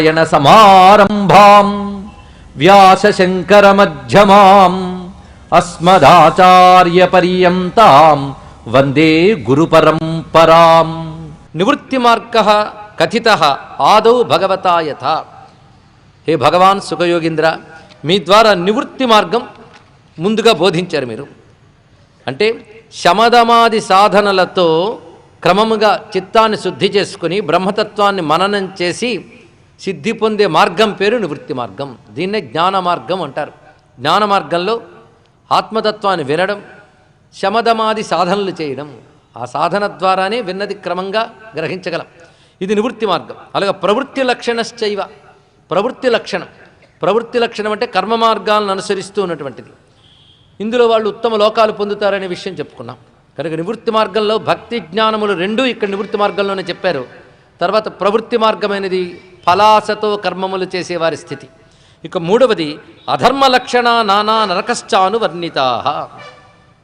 నారాయణ సమారంభాం వ్యాసశంకరమధ్యమాం అస్మదాచార్యపర్యంతాం వందే గురుపరంపరాం. నివృత్తి మార్గ కథిత ఆదౌ భగవతా యథ. హే భగవాన్ సుఖయోగీంద్ర మీ ద్వారా నివృత్తి మార్గం ముందుగా బోధించారు మీరు. అంటే శమదమాది సాధనలతో క్రమముగా చిత్తాన్ని శుద్ధి చేసుకుని బ్రహ్మతత్వాన్ని మననం చేసి సిద్ధి పొందే మార్గం పేరు నివృత్తి మార్గం. దీన్నే జ్ఞాన మార్గం అంటారు. జ్ఞాన మార్గంలో ఆత్మతత్వాన్ని వినడం శమదమాది సాధనలు చేయడం. ఆ సాధన ద్వారానే విన్నది క్రమంగా గ్రహించగలం. ఇది నివృత్తి మార్గం. అలాగే ప్రవృత్తి లక్షణశ్చైవ. ప్రవృత్తి లక్షణం. ప్రవృత్తి లక్షణం అంటే కర్మ మార్గాలను అనుసరిస్తూ ఉన్నటువంటిది. ఇందులో వాళ్ళు ఉత్తమ లోకాలు పొందుతారనే విషయం చెప్పుకున్నాం. కనుక నివృత్తి మార్గంలో భక్తి జ్ఞానములు రెండూ ఇక్కడ నివృత్తి మార్గంలోనే చెప్పారు. తర్వాత ప్రవృత్తి మార్గమైనది ఫలాసతో కర్మములు చేసేవారి స్థితి. ఇక మూడవది అధర్మ లక్షణ నానా నరకశ్చాను వర్ణితా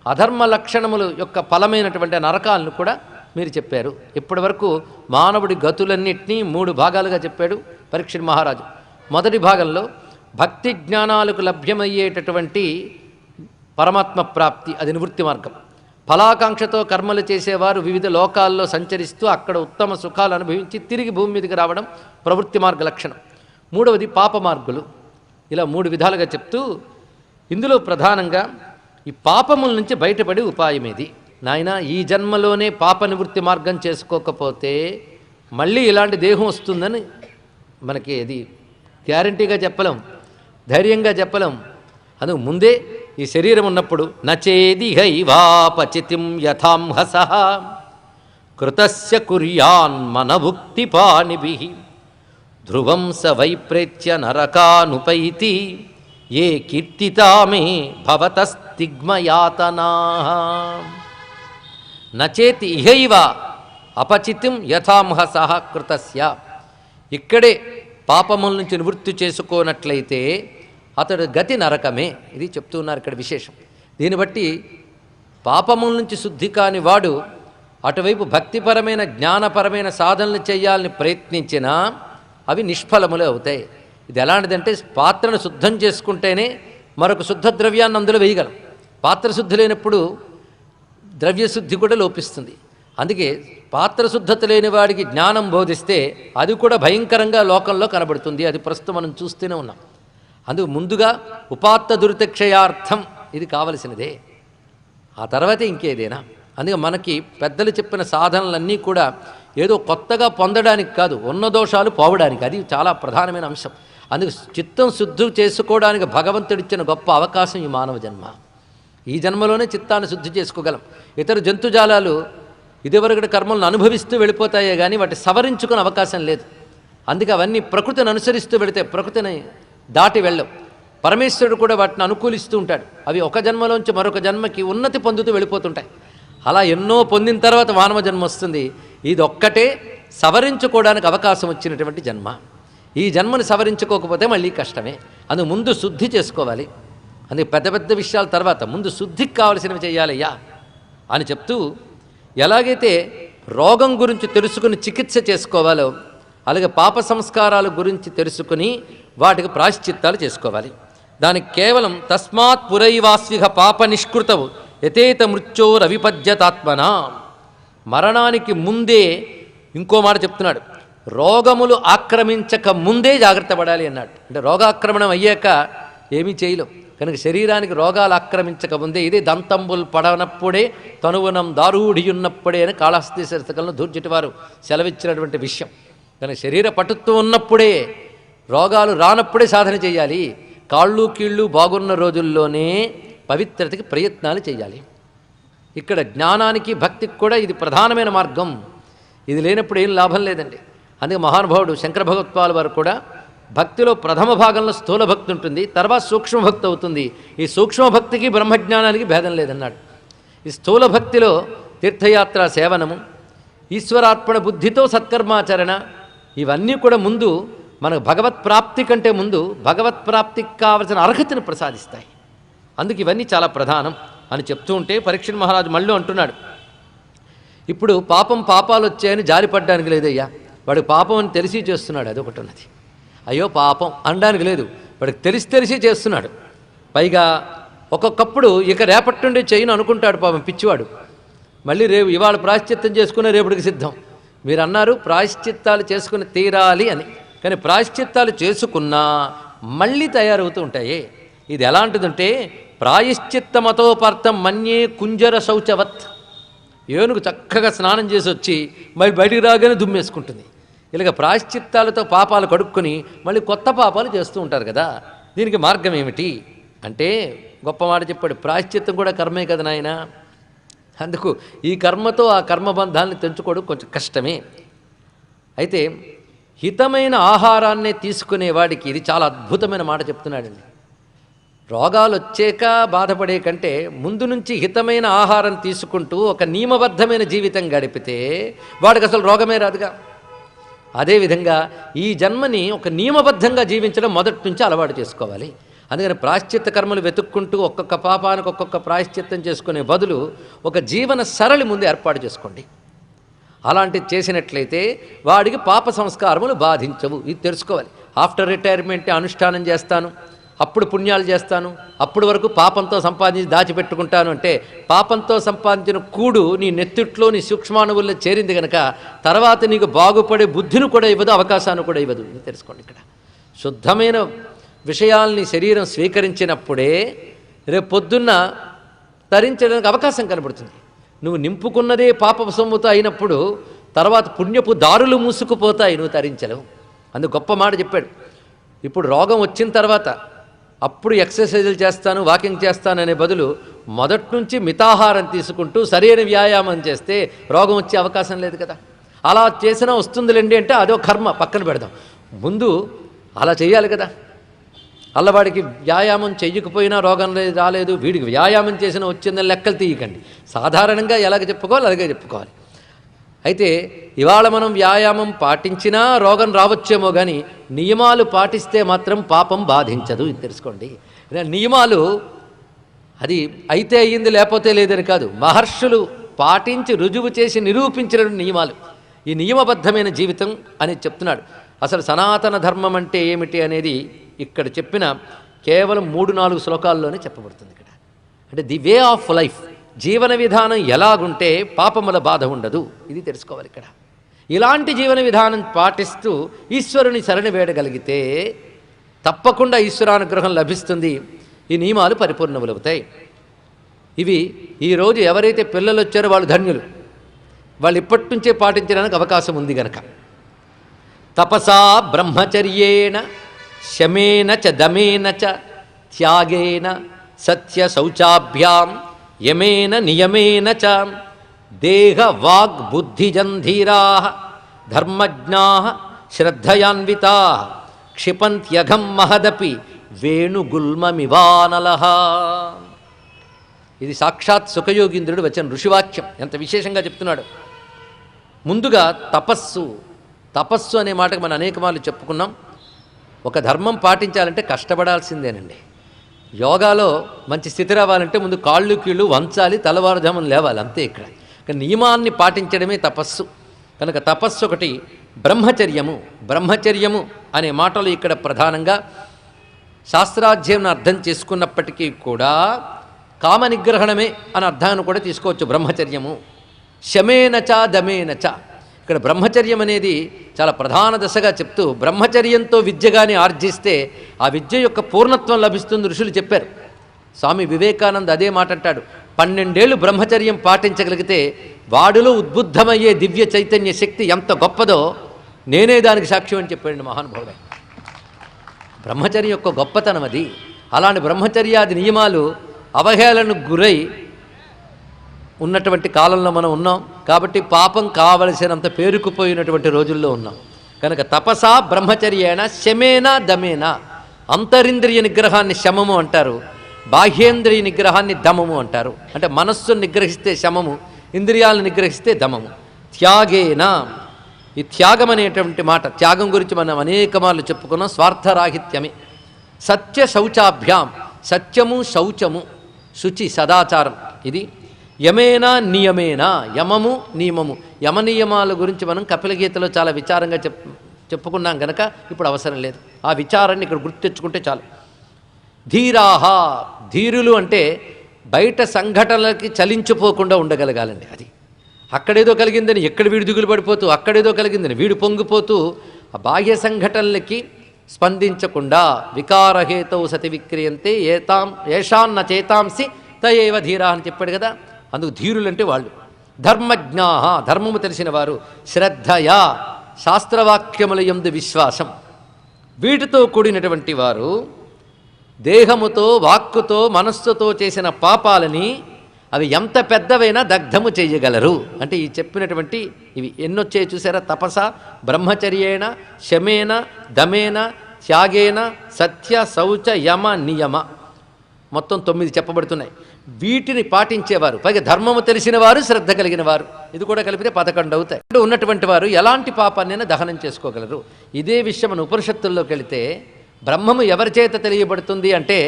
అధర్మ లక్షణములు యొక్క ఫలమైనటువంటి నరకాలను కూడా మీరు చెప్పారు. ఇప్పటి వరకు మానవుడి గతులన్నింటినీ మూడు భాగాలుగా చెప్పాడు పరీక్ష మహారాజు. మొదటి భాగంలో భక్తి జ్ఞానాలకు లభ్యమయ్యేటటువంటి పరమాత్మ ప్రాప్తి అది నివృత్తి మార్గం. ఫలాకాంక్షతో కర్మలు చేసేవారు వివిధ లోకాల్లో సంచరిస్తూ అక్కడ ఉత్తమ సుఖాలు అనుభవించి తిరిగి భూమి మీదకి రావడం ప్రవృత్తి మార్గ లక్షణం. మూడవది పాప మార్గులు. ఇలా మూడు విధాలుగా చెప్తూ ఇందులో ప్రధానంగా ఈ పాపముల నుంచి బయటపడే ఉపాయం ఇది నాయన ఈ జన్మలోనే పాప నివృత్తి మార్గం చేసుకోకపోతే మళ్ళీ ఇలాంటి దేహం వస్తుందని మనకి అది గ్యారంటీగా చెప్పలేం. ధైర్యంగా చెప్పలేం. అందుకు ముందే ఈ శరీరం ఉన్నప్పుడు నచేది హైవాపచితిం యథాంహస కృతస్య కుర్యాన్ మనభుక్తి పాణిభి ధ్రువం స వైప్రేత్య నరకానుపైతి. ఏ కీర్తితామే భవతస్తిగ్మయాతనా నచేతి ఇహైవ అపచితిం యథాంహస కృతస్య. ఇక్కడే పాపముల నుంచి నివృత్తి చేసుకోనట్లయితే అతడు గతి నరకమే. ఇది చెప్తున్నారు ఇక్కడ విశేషం. దీన్ని బట్టి పాపముల నుంచి శుద్ధి కాని వాడు అటువైపు భక్తిపరమైన జ్ఞానపరమైన సాధనలు చేయాలని ప్రయత్నించినా అవి నిష్ఫలములే అవుతాయి. ఇది ఎలాంటిదంటే పాత్రను శుద్ధం చేసుకుంటేనే మరొక శుద్ధ ద్రవ్యాన్ని అందులో వేయగలం. పాత్ర శుద్ధి లేనప్పుడు ద్రవ్యశుద్ధి కూడా లోపిస్తుంది. అందుకే పాత్ర శుద్ధత లేని వాడికి జ్ఞానం బోధిస్తే అది కూడా భయంకరంగా లోకంలో కనబడుతుంది. అది ప్రస్తుతం మనం చూస్తూనే ఉన్నాం. అందుకు ముందుగా ఉపాత్త దురితక్షయార్థం ఇది కావలసినదే. ఆ తర్వాతే ఇంకేదైనా. అందుకే మనకి పెద్దలు చెప్పిన సాధనలన్నీ కూడా ఏదో కొత్తగా పొందడానికి కాదు ఉన్న దోషాలు పోవడానికి. అది చాలా ప్రధానమైన అంశం. అందుకు చిత్తం శుద్ధి చేసుకోవడానికి భగవంతుడిచ్చిన గొప్ప అవకాశం ఈ మానవ జన్మ. ఈ జన్మలోనే చిత్తాన్ని శుద్ధి చేసుకోగలం. ఇతర జంతుజాలాలు ఇదివరకటి కర్మలను అనుభవిస్తూ వెళ్ళిపోతాయే కానీ వాటి సవరించుకునే అవకాశం లేదు. అందుకే అవన్నీ ప్రకృతిని అనుసరిస్తూ వెళితే ప్రకృతిని దాటి వెళ్ళవు. పరమేశ్వరుడు కూడా వాటిని అనుకూలిస్తూ ఉంటాడు. అవి ఒక జన్మలోంచి మరొక జన్మకి ఉన్నతి పొందుతూ వెళ్ళిపోతుంటాయి. అలా ఎన్నో పొందిన తర్వాత మానవ జన్మ వస్తుంది. ఇది ఒక్కటే సవరించుకోవడానికి అవకాశం వచ్చినటువంటి జన్మ. ఈ జన్మని సవరించుకోకపోతే మళ్ళీ కష్టమే. అందు ముందు శుద్ధి చేసుకోవాలి. అందుకే పెద్ద పెద్ద విషయాల తర్వాత ముందు శుద్ధికి కావలసినవి చేయాలయ్యా అని చెప్తూ ఎలాగైతే రోగం గురించి తెలుసుకుని చికిత్స చేసుకోవాలో అలాగే పాప సంస్కారాల గురించి తెలుసుకుని వాటికి ప్రాశ్చిత్తాలు చేసుకోవాలి. దానికి కేవలం తస్మాత్ పురైవాస్విహ పాప నిష్కృతవు యథేత మృత్యో రవిపద్యతాత్మన. మరణానికి ముందే ఇంకో మాట చెప్తున్నాడు. రోగములు ఆక్రమించక ముందే జాగ్రత్త పడాలి అన్నాడు. అంటే రోగాక్రమణం అయ్యాక ఏమీ చేయలేం. కనుక శరీరానికి రోగాలు ఆక్రమించక ముందే ఇదే దంతంబులు పడనప్పుడే తనువనం దారూఢియున్నప్పుడే అని కాళహస్తి శరతకలను దూర్జటి వారు సెలవిచ్చినటువంటి విషయం. కనుక శరీర పటుత్వం ఉన్నప్పుడే రోగాలు రానప్పుడే సాధన చేయాలి. కాళ్ళు కీళ్ళు బాగున్న రోజుల్లోనే పవిత్రతకి ప్రయత్నాలు చేయాలి. ఇక్కడ జ్ఞానానికి భక్తికి కూడా ఇది ప్రధానమైన మార్గం. ఇది లేనప్పుడు ఏం లాభం లేదండి. అందుకే మహానుభావుడు శంకర భగవత్వాల వారు కూడా భక్తిలో ప్రథమ భాగంలో స్థూల భక్తి ఉంటుంది తర్వాత సూక్ష్మ భక్తి అవుతుంది. ఈ సూక్ష్మ భక్తికి బ్రహ్మజ్ఞానానికి భేదం లేదన్నాడు. ఈ స్థూల భక్తిలో తీర్థయాత్ర సేవనము ఈశ్వరార్పణ బుద్ధితో సత్కర్మాచరణ ఇవన్నీ కూడా ముందు మనకు భగవత్ ప్రాప్తి కంటే ముందు భగవత్ ప్రాప్తికి కావలసిన అర్హతను ప్రసాదిస్తాయి. అందుకు ఇవన్నీ చాలా ప్రధానం అని చెప్తూ ఉంటే పరీక్షణ మహారాజు మళ్ళీ అంటున్నాడు. ఇప్పుడు పాపం పాపాలు వచ్చాయని జారిపడ్డానికి లేదయ్యా. వాడు పాపం అని తెలిసి చేస్తున్నాడు అదొకటి ఉన్నది. అయ్యో పాపం అనడానికి లేదు వాడికి తెలిసి తెలిసి చేస్తున్నాడు. పైగా ఒక్కొక్కప్పుడు ఇక రేపటి నుండి చేయను అనుకుంటాడు పాపం పిచ్చివాడు. మళ్ళీ రేపు ఇవాళ ప్రాశ్చిత్తం చేసుకునే రేపటికి సిద్ధం. మీరు అన్నారు ప్రాయశ్చిత్తాలు చేసుకుని తీరాలి అని. కానీ ప్రాయశ్చిత్తాలు చేసుకున్నా మళ్ళీ తయారవుతూ ఉంటాయి. ఇది ఎలాంటిదంటే ప్రాయశ్చిత్తమతోపార్థం మన్యే కుంజర శౌచవత్. ఏనుగు చక్కగా స్నానం చేసి వచ్చి మళ్ళీ బయటికి రాగానే దుమ్మేసుకుంటుంది. ఇలాగ ప్రాయశ్చిత్తాలతో పాపాలు కడుక్కొని మళ్ళీ కొత్త పాపాలు చేస్తూ ఉంటారు కదా. దీనికి మార్గం ఏమిటి? అంటే గొప్ప మాట చెప్పాడు ప్రాయశ్చిత్తం కూడా కర్మే కదా నాయన. అందుకు ఈ కర్మతో ఆ కర్మబంధాన్ని తెంచుకోవడం కొంచెం కష్టమే. అయితే హితమైన ఆహారాన్నే తీసుకునే వాడికి ఇది చాలా అద్భుతమైన మాట చెప్తున్నాడండి. రోగాలు వచ్చాక బాధపడే కంటే ముందు నుంచి హితమైన ఆహారం తీసుకుంటూ ఒక నియమబద్ధమైన జీవితం గడిపితే వాడికి అసలు రోగమే రాదుగా. అదేవిధంగా ఈ జన్మని ఒక నియమబద్ధంగా జీవించడం మొదటి నుంచి అలవాటు చేసుకోవాలి. అందుకని ప్రాశ్చిత్త కర్మలు వెతుక్కుంటూ ఒక్కొక్క పాపానికి ఒక్కొక్క ప్రాశ్చిత్తం చేసుకునే బదులు ఒక జీవన సరళి ముందు ఏర్పాటు చేసుకోండి. అలాంటిది చేసినట్లయితే వాడికి పాప సంస్కారములు బాధించవు. ఇది తెలుసుకోవాలి. ఆఫ్టర్ రిటైర్మెంట్ అనుష్ఠానం చేస్తాను. అప్పుడు పుణ్యాలు చేస్తాను. అప్పుడు వరకు పాపంతో సంపాదించి దాచిపెట్టుకుంటాను అంటే పాపంతో సంపాదించిన కూడు నీ నెత్తిట్లో నీ సూక్ష్మాణువుల్లో చేరింది కనుక తర్వాత నీకు బాగుపడే బుద్ధిని కూడా ఇవ్వదు అవకాశాన్ని కూడా ఇవ్వదు. ఇది తెలుసుకోండి ఇక్కడ. శుద్ధమైన విషయాల్ని శరీరం స్వీకరించినప్పుడే రేపు పొద్దున్న తరించడానికి అవకాశం కనబడుతుంది. నువ్వు నింపుకున్నదే పాప సొమ్ముతో అయినప్పుడు తర్వాత పుణ్యపు దారులు మూసుకుపోతాయి నువ్వు తరించలేవు. అందుకు గొప్ప మాట చెప్పాడు. ఇప్పుడు రోగం వచ్చిన తర్వాత అప్పుడు ఎక్సర్సైజులు చేస్తాను వాకింగ్ చేస్తాను అనే బదులు మొదటి నుంచి మితాహారం తీసుకుంటూ సరైన వ్యాయామం చేస్తే రోగం వచ్చే అవకాశం లేదు కదా. అలా చేసినా వస్తుందిలేండి అంటే అదో కర్మ పక్కన పెడదాం. ముందు అలా చేయాలి కదా. అల్లవాడికి వ్యాయామం చెయ్యకపోయినా రోగం లేదు రాలేదు వీడికి వ్యాయామం చేసిన వచ్చిందని లెక్కలు తీయకండి. సాధారణంగా ఎలాగ చెప్పుకోవాలి అలాగే చెప్పుకోవాలి. అయితే ఇవాళ మనం వ్యాయామం పాటించినా రోగం రావచ్చేమో కానీ నియమాలు పాటిస్తే మాత్రం పాపం బాధించదు ఇది తెలుసుకోండి. నియమాలు అది అయితే అయ్యింది లేకపోతే లేదని కాదు. మహర్షులు పాటించి రుజువు చేసి నిరూపించిన నియమాలు. ఈ నియమబద్ధమైన జీవితం అని చెప్తున్నాడు. అసలు సనాతన ధర్మం అంటే ఏమిటి అనేది ఇక్కడ చెప్పిన కేవలం మూడు నాలుగు శ్లోకాల్లోనే చెప్పబడుతుంది ఇక్కడ. అంటే ది వే ఆఫ్ లైఫ్ జీవన విధానం ఎలాగుంటే పాపముల బాధ ఉండదు. ఇది తెలుసుకోవాలి ఇక్కడ. ఇలాంటి జీవన విధానం పాటిస్తూ ఈశ్వరుని శరణి వేడగలిగితే తప్పకుండా ఈశ్వరానుగ్రహం లభిస్తుంది. ఈ నియమాలు పరిపూర్ణములవుతాయి. ఇవి ఈరోజు ఎవరైతే పిల్లలు వచ్చారో వాళ్ళు ధన్యులు. వాళ్ళు ఇప్పటి నుంచే పాటించడానికి అవకాశం ఉంది గనక. తపసా బ్రహ్మచర్యేణ శమేన చ దమేన చ త్యాగేన సత్య శౌచాభ్యాం యమేన నియమేన చ దేహ వాగ్ బుద్ధిజంధీరా ధర్మజ్ఞా శ్రద్ధయాన్వితా క్షిపంత్యఘం మహదపి వేణుగుల్మమివానల. ఇది సాక్షాత్ సుఖయోగీంద్రుడు వచ్చిన ఋషివాక్యం. ఎంత విశేషంగా చెప్తున్నాడు. ముందుగా తపస్సు తపస్సు అనే మాటకు మనం అనేక మార్లు చెప్పుకున్నాం. ఒక ధర్మం పాటించాలంటే కష్టపడాల్సిందేనండి. యోగాలో మంచి స్థితి రావాలంటే ముందు కాళ్ళు కీళ్ళు వంచాలి తలవారుజామును లేవాలి అంతే ఇక్కడ. కానీ నియమాన్ని పాటించడమే తపస్సు. కనుక తపస్సు ఒకటి బ్రహ్మచర్యము బ్రహ్మచర్యము అనే మాటలు ఇక్కడ ప్రధానంగా శాస్త్రాధ్యయనం అర్థం చేసుకున్నప్పటికీ కూడా కామ నిగ్రహణమే అని అర్థాన్ని కూడా తీసుకోవచ్చు బ్రహ్మచర్యము. శమేనచ దమేనచ ఇక్కడ బ్రహ్మచర్యం అనేది చాలా ప్రధాన దశగా చెప్తూ బ్రహ్మచర్యంతో విద్యగాని ఆర్జిస్తే ఆ విద్య యొక్క పూర్ణత్వం లభిస్తుంది ఋషులు చెప్పారు. స్వామి వివేకానంద్ అదే మాట అంటాడు. పన్నెండేళ్ళు బ్రహ్మచర్యం పాటించగలిగితే వాడిలో ఉద్బుద్ధమయ్యే దివ్య చైతన్య శక్తి ఎంత గొప్పదో నేనే దానికి సాక్ష్యం అని చెప్పాడు మహానుభావుడు. బ్రహ్మచర్యం యొక్క గొప్పతనం అది. అలాంటి బ్రహ్మచర్యాది నియమాలు అవహేళనకు గురై ఉన్నటువంటి కాలంలో మనం ఉన్నాం. కాబట్టి పాపం కావలసినంత పేరుకుపోయినటువంటి రోజుల్లో ఉన్నాం. కనుక తపసా బ్రహ్మచర్యేణ శమేన దమేన. అంతరింద్రియ నిగ్రహాన్ని శమము అంటారు. బాహ్యేంద్రియ నిగ్రహాన్ని దమము అంటారు. అంటే మనస్సును నిగ్రహిస్తే శమము ఇంద్రియాలను నిగ్రహిస్తే దమము. త్యాగేన. ఈ త్యాగం అనేటువంటి మాట త్యాగం గురించి మనం అనేక మార్లు చెప్పుకున్నాం. స్వార్థరాహిత్యమే. సత్య శౌచాభ్యాం. సత్యము శౌచము. శుచి సదాచారం. ఇది యమేనా నియమేనా? యమము నియమము. యమ నియమాల గురించి మనం కపిలగీతలో చాలా విచారంగా చెప్ చెప్పుకున్నాం గనక ఇప్పుడు అవసరం లేదు. ఆ విచారాన్ని ఇక్కడ గుర్తు తెచ్చుకుంటే చాలు. ధీరాహ ధీరులు అంటే బయట సంఘటనలకి చలించిపోకుండా ఉండగలగాలండి అది. అక్కడేదో కలిగిందని ఎక్కడ వీడు దిగులు పడిపోతూ అక్కడేదో కలిగిందని వీడు పొంగిపోతూ ఆ బాహ్య సంఘటనలకి స్పందించకుండా వికారహేతౌ సతి విక్రియంతే ఏతాం ఏషాన్న చేతాంసి తయేవ ధీరా అని చెప్పాడు కదా. అందుకు ధీరులంటే వాళ్ళు. ధర్మజ్ఞా ధర్మము తెలిసిన వారు శ్రద్ధయా శాస్త్రవాక్యముల ఎందు విశ్వాసం. వీటితో కూడినటువంటి వారు దేహముతో వాక్కుతో మనస్సుతో చేసిన పాపాలని అవి ఎంత పెద్దవైనా దగ్ధము చేయగలరు. అంటే ఈ చెప్పినటువంటి ఇవి ఎన్నొచ్చాయి చూసారా? తపస బ్రహ్మచర్యేణ శమేన దమేన త్యాగేన సత్య శౌచ యమ నియమ. మొత్తం తొమ్మిది చెప్పబడుతున్నాయి. వీటిని పాటించేవారు. పైగా ధర్మము తెలిసిన వారు శ్రద్ధ కలిగిన వారు. ఇది కూడా కలిపితే పదకొండు అవుతాయి. ఉన్నటువంటి వారు ఎలాంటి పాపాన్నైనా దహనం చేసుకోగలరు. ఇదే విషయం మన ఉపనిషత్తుల్లోకి వెళితే బ్రహ్మము ఎవరి చేత తెలియబడుతుంది అంటే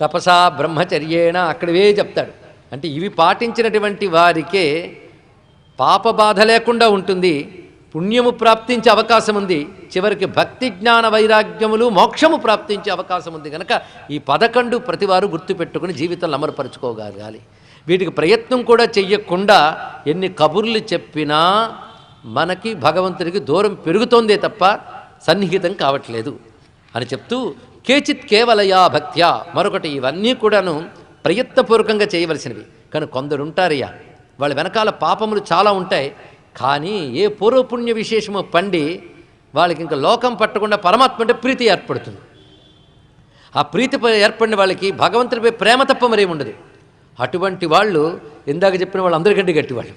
తపస బ్రహ్మచర్యేణ అక్కడవే చెప్తాడు. అంటే ఇవి పాటించినటువంటి వారికే పాప బాధ లేకుండా ఉంటుంది. పుణ్యము ప్రాప్తించే అవకాశం ఉంది. చివరికి భక్తి జ్ఞాన వైరాగ్యములు మోక్షము ప్రాప్తించే అవకాశం ఉంది కనుక ఈ పదకొండు ప్రతివారు గుర్తుపెట్టుకుని జీవితంలో అమలుపరుచుకోగలగాలి. వీటికి ప్రయత్నం కూడా చెయ్యకుండా ఎన్ని కబుర్లు చెప్పినా మనకి భగవంతుడికి దూరం పెరుగుతోందే తప్ప సన్నిహితం కావట్లేదు అని చెప్తూ కేచిత్ కేవలయా భక్త్యా మరొకటి ఇవన్నీ కూడాను ప్రయత్నపూర్వకంగా చేయవలసినవి. కానీ కొందరుంటారయ్యా వాళ్ళ వెనకాల పాపములు చాలా ఉంటాయి. కానీ ఏ పూర్వపుణ్య విశేషము పండి వాళ్ళకి ఇంకా లోకం పట్టకుండా పరమాత్మ అంటే ప్రీతి ఏర్పడుతుంది. ఆ ప్రీతి ప- ఏర్పడిన వాళ్ళకి భగవంతుడిపై ప్రేమ తప్ప మరేం ఉండదు. అటువంటి వాళ్ళు ఇందాక చెప్పిన వాళ్ళు అందరికంటే గట్టివాళ్ళు.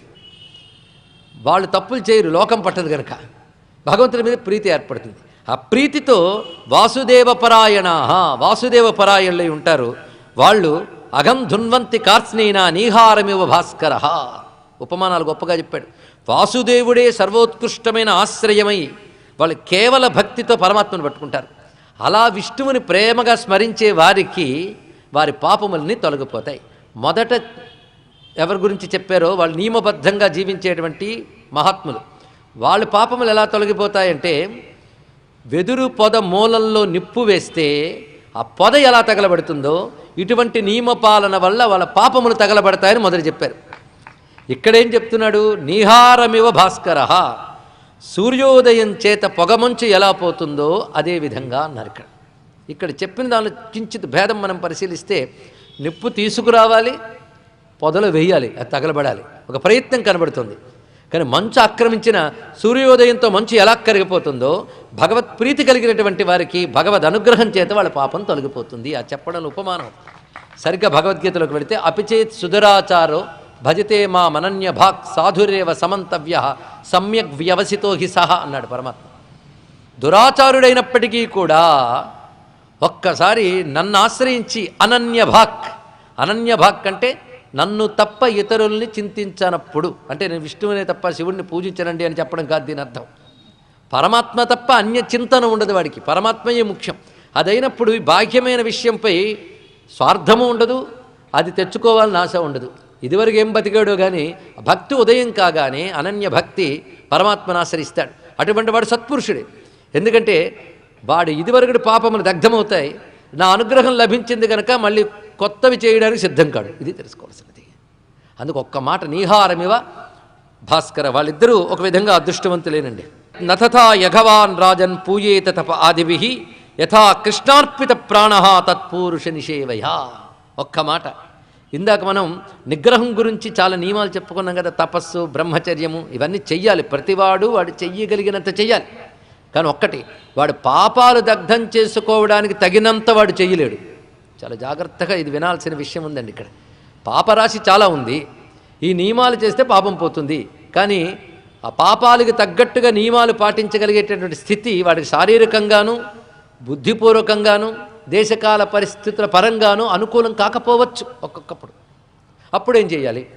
వాళ్ళు తప్పులు చేయరు లోకం పట్టదు కనుక భగవంతుడి మీద ప్రీతి ఏర్పడుతుంది. ఆ ప్రీతితో వాసుదేవ పరాయణ వాసుదేవ పరాయణులై ఉంటారు. వాళ్ళు అగం ధున్వంతి కార్స్నైనా నీహారమివ భాస్కర. ఉపమానాలు గొప్పగా చెప్పాడు. వాసుదేవుడే సర్వోత్కృష్టమైన ఆశ్రయమై వాళ్ళు కేవల భక్తితో పరమాత్మను పట్టుకుంటారు. అలా విష్ణువుని ప్రేమగా స్మరించే వారికి వారి పాపములని తొలగిపోతాయి. మొదట ఎవరి గురించి చెప్పారో వాళ్ళు నియమబద్ధంగా జీవించేటువంటి మహాత్ములు. వాళ్ళ పాపములు ఎలా తొలగిపోతాయంటే వెదురు పొద మూలంలో నిప్పు వేస్తే ఆ పొద ఎలా తగలబడుతుందో ఇటువంటి నియమపాలన వల్ల వాళ్ళ పాపములు తగలబడతాయని మొదలు చెప్పారు. ఇక్కడేం చెప్తున్నాడు? నిహారమివ భాస్కర. సూర్యోదయం చేత పొగమంచు ఎలా పోతుందో అదే విధంగా అన్నారు ఇక్కడ ఇక్కడ చెప్పిన దానిలో కించిత్ భేదం మనం పరిశీలిస్తే నిప్పు తీసుకురావాలి పొదలు వేయాలి అది తగలబడాలి. ఒక ప్రయత్నం కనబడుతుంది. కానీ మంచు ఆక్రమించిన సూర్యోదయంతో మంచు ఎలా కరిగిపోతుందో భగవత్ ప్రీతి కలిగినటువంటి వారికి భగవద్ అనుగ్రహం చేత వాళ్ళ పాపం తొలగిపోతుంది. ఆ చెప్పడం ఉపమానం. సరిగ్గా భగవద్గీతలోకి వెళితే అపిచేత్ సుధరాచారో భజతే మా మనన్య భాక్ సాధురేవ సమంతవ్య సమ్యక్ వ్యవసితో హి సహ అన్నాడు పరమాత్మ. దురాచారుడైనప్పటికీ కూడా ఒక్కసారి నన్ను ఆశ్రయించి అనన్య భాక్ అనన్య భాక్ అంటే నన్ను తప్ప ఇతరుల్ని చింతించనప్పుడు అంటే నేను విష్ణువునే తప్ప శివుణ్ణి పూజించనండి అని చెప్పడం కాదు దీని అర్థం. పరమాత్మ తప్ప అన్య చింతన ఉండదు వాడికి పరమాత్మయే ముఖ్యం. అదైనప్పుడు బాహ్యమైన విషయంపై స్వార్థము ఉండదు అది తెచ్చుకోవాలని ఆశ ఉండదు. ఇదివరకు ఏం బతికాడో కానీ భక్తి ఉదయం కాగానే అనన్య భక్తి పరమాత్మను ఆశ్రయిస్తాడు. అటువంటి వాడు సత్పురుషుడే. ఎందుకంటే వాడు ఇదివరకటి పాపములు దగ్ధమవుతాయి. నా అనుగ్రహం లభించింది కనుక మళ్ళీ కొత్తవి చేయడానికి సిద్ధం కాడు. ఇది తెలుసుకోవాల్సినది. అందుకు ఒక్క మాట నీహారమివ. భాస్కర వాళ్ళిద్దరూ ఒక విధంగా అదృష్టవంతులేనండి. నథథా యఘవాన్ రాజన్ పూయేత తప ఆదిభి యథా కృష్ణార్పిత ప్రాణ తత్పూరుష నిషేవయ. ఒక్క మాట. ఇందాక మనం నిగ్రహం గురించి చాలా నియమాలు చెప్పుకున్నాం కదా తపస్సు బ్రహ్మచర్యము ఇవన్నీ చెయ్యాలి. ప్రతివాడు వాడు చెయ్యగలిగినంత చెయ్యాలి. కానీ ఒక్కటి వాడు పాపాలు దగ్ధం చేసుకోవడానికి తగినంత వాడు చెయ్యలేడు. చాలా జాగ్రత్తగా ఇది వినాల్సిన విషయం ఉందండి ఇక్కడ. పాపరాశి చాలా ఉంది. ఈ నియమాలు చేస్తే పాపం పోతుంది. కానీ ఆ పాపాలకు తగ్గట్టుగా నియమాలు పాటించగలిగేటటువంటి స్థితి వాడికి శారీరకంగాను బుద్ధిపూర్వకంగాను దేశకాల పరిస్థితుల పరంగాను అనుకూలం కాకపోవచ్చు ఒక్కొక్కప్పుడు. అప్పుడు ఏం చేయాలి?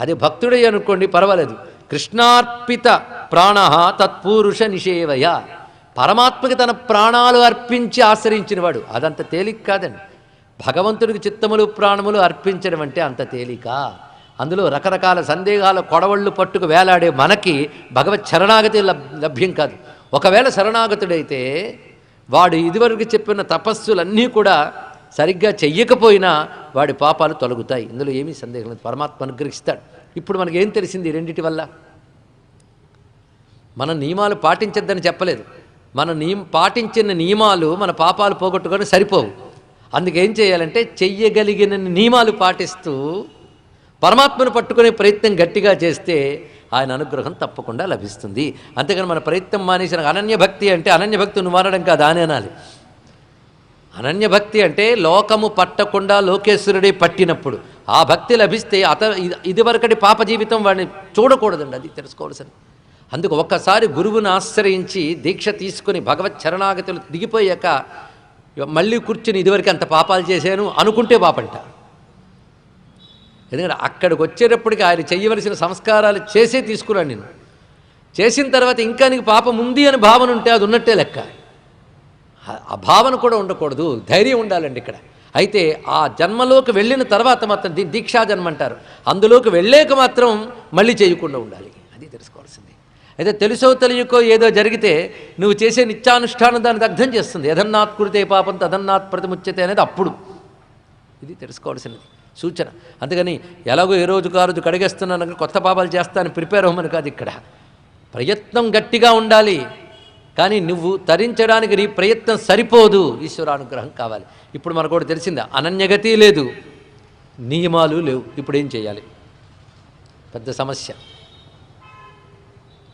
అది భక్తుడే అనుకోండి పర్వాలేదు. కృష్ణార్పిత ప్రాణ తత్పురుష నిషేవయ. పరమాత్మకి తన ప్రాణాలు అర్పించి ఆశ్రయించినవాడు. అదంత తేలిక కాదండి. భగవంతుడికి చిత్తములు ప్రాణములు అర్పించడం అంటే అంత తేలిక. అందులో రకరకాల సందేహాల కొడవళ్ళు పట్టుకు వేలాడే మనకి భగవత్ శరణాగతి లబ్- లభ్యం కాదు. ఒకవేళ శరణాగతుడైతే వాడు ఇదివరకు చెప్పిన తపస్సులన్నీ కూడా సరిగ్గా చెయ్యకపోయినా వాడి పాపాలు తొలగుతాయి. ఇందులో ఏమీ సందేహం లేదు. పరమాత్మ అనుగ్రహిస్తాడు. ఇప్పుడు మనకేం తెలిసింది రెండింటి రెండిటి వల్ల? మన నియమాలు పాటించద్దని చెప్పలేదు. మన నియమ పాటించిన నియమాలు మన పాపాలు పోగొట్టుకొని సరిపోవు. అందుకేం చేయాలంటే చెయ్యగలిగిన నియమాలు పాటిస్తూ పరమాత్మను పట్టుకునే ప్రయత్నం గట్టిగా చేస్తే ఆయన అనుగ్రహం తప్పకుండా లభిస్తుంది. అంతేగాని మన ప్రయత్నం మానేసిన అనన్యభక్తి అంటే అనన్యభక్తి నువ్వు అనడం కాదు అని అనాలి. అనన్యభక్తి అంటే లోకము పట్టకుండా లోకేశ్వరుడే పట్టినప్పుడు. ఆ భక్తి లభిస్తే అత ఇదివరకటి పాప జీవితం వాడిని చూడకూడదండి అది తెలుసుకోవాల్సింది. అందుకు ఒక్కసారి గురువుని ఆశ్రయించి దీక్ష తీసుకుని భగవత్ చరణాగతులు దిగిపోయాక మళ్ళీ కూర్చుని ఇదివరకు అంత పాపాలు చేశాను అనుకుంటే పాపంట ఎందుకంటే అక్కడికి వచ్చేటప్పటికి ఆయన చేయవలసిన సంస్కారాలు చేసే తీసుకున్నాను నేను. చేసిన తర్వాత ఇంకా నీకు పాపం ఉంది అని భావన ఉంటే అది ఉన్నట్టే లెక్క. ఆ- భావన కూడా ఉండకూడదు ధైర్యం ఉండాలండి ఇక్కడ. అయితే ఆ జన్మలోకి వెళ్ళిన తర్వాత మాత్రం దీ దీక్షా జన్మ అంటారు. అందులోకి వెళ్ళాక మాత్రం మళ్ళీ చేయకుండా ఉండాలి. అది తెలుసుకోవాల్సింది. అయితే తెలుసో తెలియకో ఏదో జరిగితే నువ్వు చేసే నిత్యానుష్ఠానం దాన్ని దగ్ధం చేస్తుంది. యథన్నాత్ కురితే పాపం తదన్నాత్ ప్రతిముచ్యతే అనేది అప్పుడు. ఇది తెలుసుకోవాల్సినది. సూచన. అందుకని ఎలాగో ఏ రోజు ఆ కడిగేస్తున్నాను కొత్త పాపాలు చేస్తాను ప్రిపేర్ అవ్వమని కాదు ఇక్కడ. ప్రయత్నం గట్టిగా ఉండాలి. కానీ నువ్వు తరించడానికి నీ ప్రయత్నం సరిపోదు. ఈశ్వరానుగ్రహం కావాలి. ఇప్పుడు మనకు కూడా తెలిసిందా అనన్యగతి లేదు నియమాలు లేవు. ఇప్పుడు ఏం చేయాలి? పెద్ద సమస్య.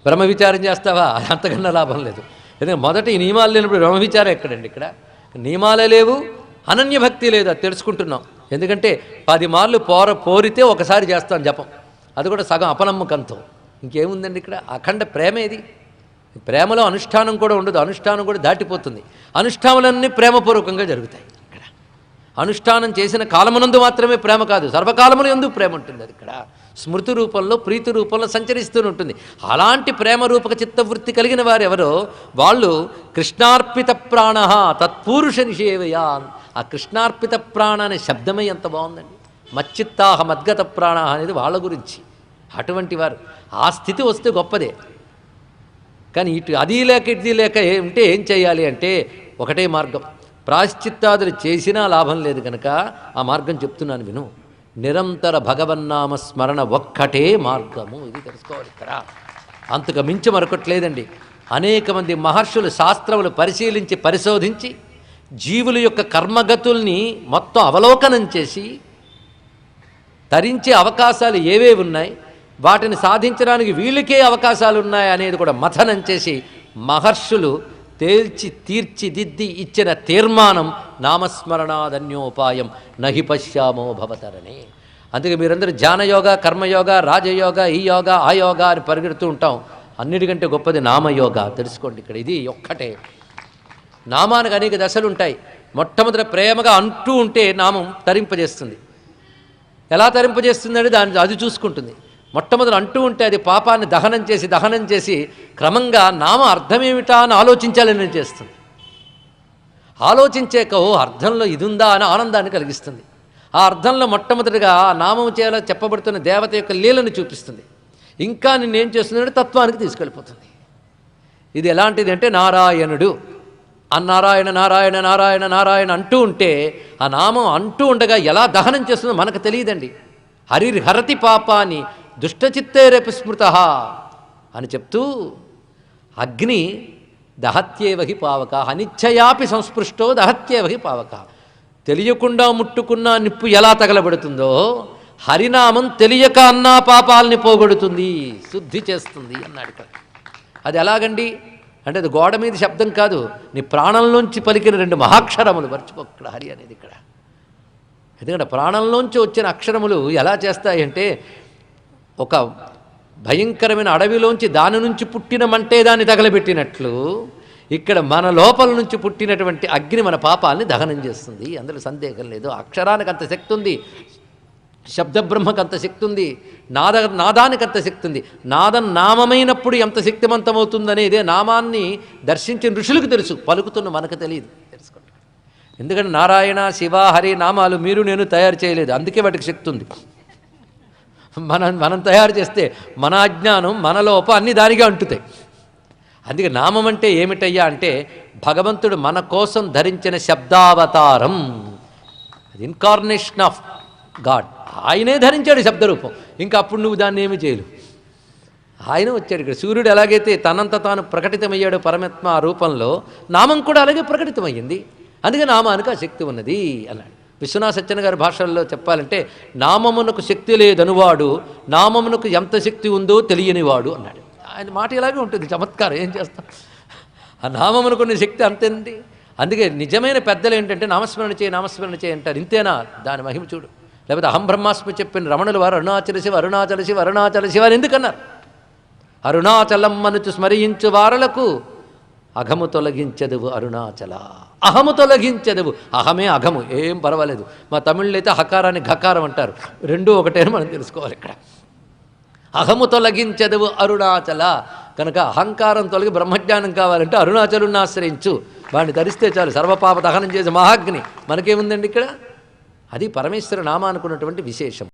బ్రహ్మ విచారం చేస్తావా? అంతకన్నా లాభం లేదు. ఎందుకంటే మొదట ఈ నియమాలు లేనప్పుడు బ్రహ్మ విచారం ఎక్కడండి ఇక్కడ? నియమాలే లేవు అనన్య భక్తి లేదు అది తెలుసుకుంటున్నాం. ఎందుకంటే పది మార్లు పోర పోరితే ఒకసారి చేస్తాను జపం. అది కూడా సగం అపనమ్మకంతో. ఇంకేముందండి ఇక్కడ? అఖండ ప్రేమ ఇది. ప్రేమలో అనుష్ఠానం కూడా ఉండదు. అనుష్ఠానం కూడా దాటిపోతుంది. అనుష్ఠానాలన్నీ ప్రేమపూర్వకంగా జరుగుతాయి ఇక్కడ. అనుష్ఠానం చేసిన కాలమునందు మాత్రమే ప్రేమ కాదు. సర్వకాలములు ఎందుకు ప్రేమ ఉంటుంది అది ఇక్కడ. స్మృతి రూపంలో ప్రీతి రూపంలో సంచరిస్తూ ఉంటుంది. అలాంటి ప్రేమ రూపక చిత్తవృత్తి కలిగిన వారు ఎవరో వాళ్ళు కృష్ణార్పిత ప్రాణ తత్పురుష నిషేవయా ఆ కృష్ణార్పిత ప్రాణ అనే శబ్దమే ఎంత బాగుందండి. మచ్చిత్తాహ మద్గత ప్రాణ అనేది వాళ్ళ గురించి. అటువంటి వారు. ఆ స్థితి వస్తే గొప్పదే. కానీ ఇటు అది లేక ఇది లేక ఉంటే ఏం చేయాలి అంటే ఒకటే మార్గం. ప్రాశ్చిత్తాదులు చేసినా లాభం లేదు కనుక ఆ మార్గం చెప్తున్నాను విను. నిరంతర భగవన్నామ స్మరణ ఒక్కటే మార్గము. ఇది తెలుసుకోవాలి ఇక్కడ. అంతకు మించి మరొకటి లేదండి. అనేక మంది మహర్షులు శాస్త్రములు పరిశీలించి పరిశోధించి జీవుల యొక్క కర్మగతుల్ని మొత్తం అవలోకనం చేసి తరించే అవకాశాలు ఏవేవి ఉన్నాయి వాటిని సాధించడానికి వీళ్ళకే అవకాశాలు ఉన్నాయి అనేది కూడా మథనం చేసి మహర్షులు తేల్చి తీర్చిదిద్ది ఇచ్చిన తీర్మానం నామస్మరణాదన్యోపాయం నహి పశ్యామో భవతరని అందుకే మీరందరూ ధ్యానయోగ కర్మయోగ రాజయోగ ఈ యోగ ఆ యోగ అని పరిగెడుతూ ఉంటాం. అన్నిటికంటే గొప్పది నామయోగ. తెలుసుకోండి ఇక్కడ ఇది ఒక్కటే. నామానికి అనేక దశలు ఉంటాయి. మొట్టమొదట ప్రేమగా అంటూ ఉంటే నామం తరింపజేస్తుంది. ఎలా తరింపజేస్తుందంటే దాన్ని అది చూసుకుంటుంది. మొట్టమొదటి అంటూ ఉంటే అది పాపాన్ని దహనం చేసి దహనం చేసి క్రమంగా నామ అర్థమేమిటా అని ఆలోచించాలని చేస్తుంది. ఆలోచించాక ఓ అర్థంలో ఇది ఉందా అని ఆనందాన్ని కలిగిస్తుంది. ఆ అర్థంలో మొట్టమొదటిగా ఆ నామం చేయాలో చెప్పబడుతున్న దేవత యొక్క లీలను చూపిస్తుంది. ఇంకా నిన్నేం చేస్తుందంటే తత్వానికి తీసుకెళ్ళిపోతుంది. ఇది ఎలాంటిది అంటే నారాయణుడు. ఆ నారాయణ నారాయణ నారాయణ నారాయణ అంటూ ఉంటే ఆ నామం అంటూ ఉండగా ఎలా దహనం చేస్తుందో మనకు తెలియదండి. హరి హరతి పాపాని దుష్టచిత్తేరేపి స్మృత అని చెప్తూ అగ్ని దహత్యేవహి పావక అనిచ్చయాపి సంస్పృష్టో దహత్యేవహి పావక. తెలియకుండా ముట్టుకున్న నిప్పు ఎలా తగలబడుతుందో హరినామం తెలియక అన్నా పాపాలని పోగొడుతుంది శుద్ధి చేస్తుంది అన్నాడు అది ఎలాగండి? అంటే అది గోడ మీద శబ్దం కాదు నీ ప్రాణంలోంచి పలికిన రెండు మహాక్షరములు. మర్చిపో ఇక్కడ హరి అనేది ఇక్కడ. ఎందుకంటే ప్రాణంలోంచి వచ్చిన అక్షరములు ఎలా చేస్తాయంటే ఒక భయంకరమైన అడవిలోంచి దాని నుంచి పుట్టిన మంటే దాన్ని తగలబెట్టినట్లు ఇక్కడ మన లోపల నుంచి పుట్టినటువంటి అగ్ని మన పాపాలని దహనం చేస్తుంది. అందులో సందేహం లేదు. అక్షరానికి అంత శక్తి ఉంది. శబ్దబ్రహ్మకు అంత శక్తి ఉంది నాద నాదానికి అంత శక్తి ఉంది నాదం నామమైనప్పుడు ఎంత శక్తివంతమవుతుందనేదే నామాన్ని దర్శించిన ఋషులకు తెలుసు పలుకుతున్న మనకు తెలియదు తెలుసుకోండి. ఎందుకంటే నారాయణ శివ హరి నామాలు మీరు నేను తయారు చేయలేదు అందుకే వాటికి శక్తి ఉంది మనం మనం తయారు చేస్తే మన అజ్ఞానం మన లోప అన్ని దానిగా అంటుతాయి. అందుకే నామం అంటే ఏమిటయ్యా అంటే భగవంతుడు మన కోసం ధరించిన శబ్దావతారం. ఇన్కార్నేషన్ ఆఫ్ గాడ్ ఆయనే ధరించాడు శబ్దరూపం. ఇంకా అప్పుడు నువ్వు దాన్ని ఏమి చేయలేవు. ఆయన వచ్చాడు ఇక్కడ. సూర్యుడు ఎలాగైతే తనంత తాను ప్రకటితమయ్యాడు పరమాత్మ ఆ రూపంలో నామం కూడా అలాగే ప్రకటితమయ్యింది. అందుకే నామానికి ఆ శక్తి ఉన్నది అన్నాడు. విశ్వనాథ సత్యన గారి భాషల్లో చెప్పాలంటే నామమునకు శక్తి లేదనువాడు నామమునకు ఎంత శక్తి ఉందో తెలియనివాడు అన్నాడు. ఆయన మాట ఇలాగే ఉంటుంది. చమత్కారం ఏం చేస్తాం? ఆ నామమునకున్న శక్తి అంతేంది? అందుకే నిజమైన పెద్దలు ఏంటంటే నామస్మరణ చేయి నామస్మరణ చేయి అంటారు. ఇంతేనా? దాని మహిమ చూడు. లేకపోతే అహం బ్రహ్మాస్మి చెప్పిన రమణులు వారు అరుణాచల శివ అరుణాచల శివ అరుణాచల శివ అని ఎందుకన్నారు? అరుణాచలం మనుచు స్మరించు వారలకు అఘము తొలగించదువు అరుణాచల. అహము తొలగించదువు. అహమే అఘము. ఏం పర్వాలేదు. మా తమిళ్ళు అయితే హకారాన్ని ఘకారం అంటారు. రెండూ ఒకటే అని మనం తెలుసుకోవాలి ఇక్కడ. అహము తొలగించదువు అరుణాచల. కనుక అహంకారం తొలగి బ్రహ్మజ్ఞానం కావాలంటే అరుణాచలుని ఆశ్రయించు. వాడిని ధరిస్తే చాలు. సర్వపాప దహనం చేసే మహాగ్ని. మనకేముందండి ఇక్కడ? అది పరమేశ్వర నామానుకున్నటువంటి విశేషం.